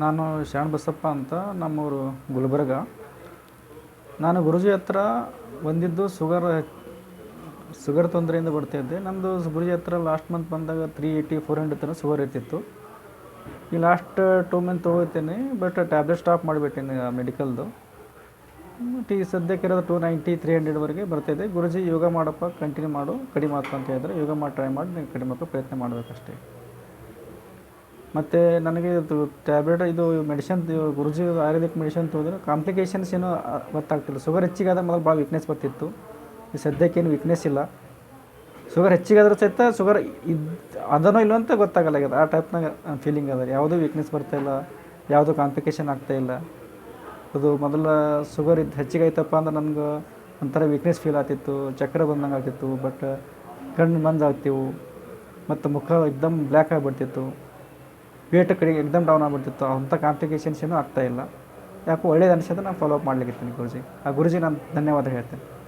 ನಾನು ಶರಣ ಬಸಪ್ಪ ಅಂತ ನಮ್ಮೂರು ಗುಲ್ಬರ್ಗ. ನಾನು ಗುರುಜಿ ಹತ್ರ ಬಂದಿದ್ದು ಸುಗರ್ ಸುಗರ್ ತೊಂದರೆಯಿಂದ ಬರ್ತಾಯಿದ್ದೆ ನಮ್ಮದು ಗುರುಜಿ ಹತ್ರ ಲಾಸ್ಟ್ ಮಂತ್ ಬಂದಾಗ ತ್ರೀ ಏಯ್ಟಿ ಫೋರ್ ಹಂಡ್ರೆಡ್ ತನಕ ಸುಗರ್ ಇರ್ತಿತ್ತು. ಈ ಲಾಸ್ಟ್ ಟೂ ಮಂತ್ ತೊಗೋತೀನಿ ಬಟ್ ಟ್ಯಾಬ್ಲೆಟ್ ಸ್ಟಾಪ್ ಮಾಡಿಬಿಟ್ಟಿನಿ ಮೆಡಿಕಲ್ದು ಟಿ ಸದ್ಯಕ್ಕೆ ಇರೋದು ಟೂ ನೈಂಟಿ ತ್ರೀ ಹಂಡ್ರೆಡ್ವರೆಗೆ ಬರ್ತಾಯಿದೆ ಗುರುಜಿ ಯೋಗ ಮಾಡಪ್ಪ ಕಂಟಿನ್ಯೂ ಮಾಡು, ಕಡಿಮೆ ಆಗ್ತಾ ಅಂತ ಹೇಳಿದ್ರೆ ಯೋಗ ಮಾಡಿ ಟ್ರೈ ಮಾಡಿ, ನೀವು ಕಡಿಮೆ ಪ್ರಯತ್ನ ಮಾಡಬೇಕಷ್ಟೇ. ಮತ್ತು ನನಗೆ ಇದು ಟ್ಯಾಬ್ಲೆಟ್ ಇದು ಮೆಡಿಷನ್ ಗುರುಜಿ ಆಯುರ್ವೇದಿಕ್ ಮೆಡಿಷನ್ ತೊಗೊಂಡ್ರೆ ಕಾಂಪ್ಲಿಕೇಶನ್ಸ್ ಏನೂ ಗೊತ್ತಾಗ್ತಿಲ್ಲ. ಶುಗರ್ ಹೆಚ್ಚಿಗಾದ ಮೊದಲು ಭಾಳ ವೀಕ್ನೆಸ್ ಬರ್ತಿತ್ತು. ಸದ್ಯಕ್ಕೇನು ವೀಕ್ನೆಸ್ ಇಲ್ಲ. ಶುಗರ್ ಹೆಚ್ಚಿಗಾದ್ರೂ ಸಹಿತ ಶುಗರ್ ಇದು ಅದನೋ ಇಲ್ಲೋ ಅಂತ ಗೊತ್ತಾಗಲ್ಲ. ಆಗ್ಯದ ಆ ಟೈಪ್ನಾಗ ಫೀಲಿಂಗ್ ಅದ ಯಾವುದೂ ವೀಕ್ನೆಸ್ ಬರ್ತಾಯಿಲ್ಲ ಯಾವುದೂ ಕಾಂಪ್ಲಿಕೇಶನ್ ಆಗ್ತಾಯಿಲ್ಲ ಅದು ಮೊದಲ ಶುಗರ್ ಇದು ಹೆಚ್ಚಿಗೆ ಅಂದ್ರೆ ನನಗೆ ಒಂಥರ ವೀಕ್ನೆಸ್ ಫೀಲ್ ಆಗ್ತಿತ್ತು. ಚಕ್ರ ಬಂದಂಗೆ ಆಗ್ತಿತ್ತು ಬಟ್ ಕಣ್ಣು ಮಂಜಾಗ್ತಿವು ಮತ್ತು ಮುಖ ಎಕ್ದಮ್ ಬ್ಲ್ಯಾಕ್ ಆಗಿಬಿಡ್ತಿತ್ತು. ವೇಟ್ ಕಡೆಗೆ ಎಕ್ದಮ್ ಡೌನ್ ಆಗಿಬಿಡ್ತಿತ್ತು. ಅಂಥ ಕಾಂಪ್ಲಿಕೇಶನ್ಸ್ ಏನೂ ಆಗ್ತಾಯಿಲ್ಲ ಯಾಕೋ ಒಳ್ಳೇದು ಅನಿಸಿದ್ರೆ ನಾನು ಫಾಲೋ ಅಪ್ ಮಾಡ್ಲಿಕ್ಕೆ ಗುರುಜಿ. ಆ ಗುರುಜಿ, ನಾನು ಧನ್ಯವಾದ ಹೇಳ್ತೇನೆ.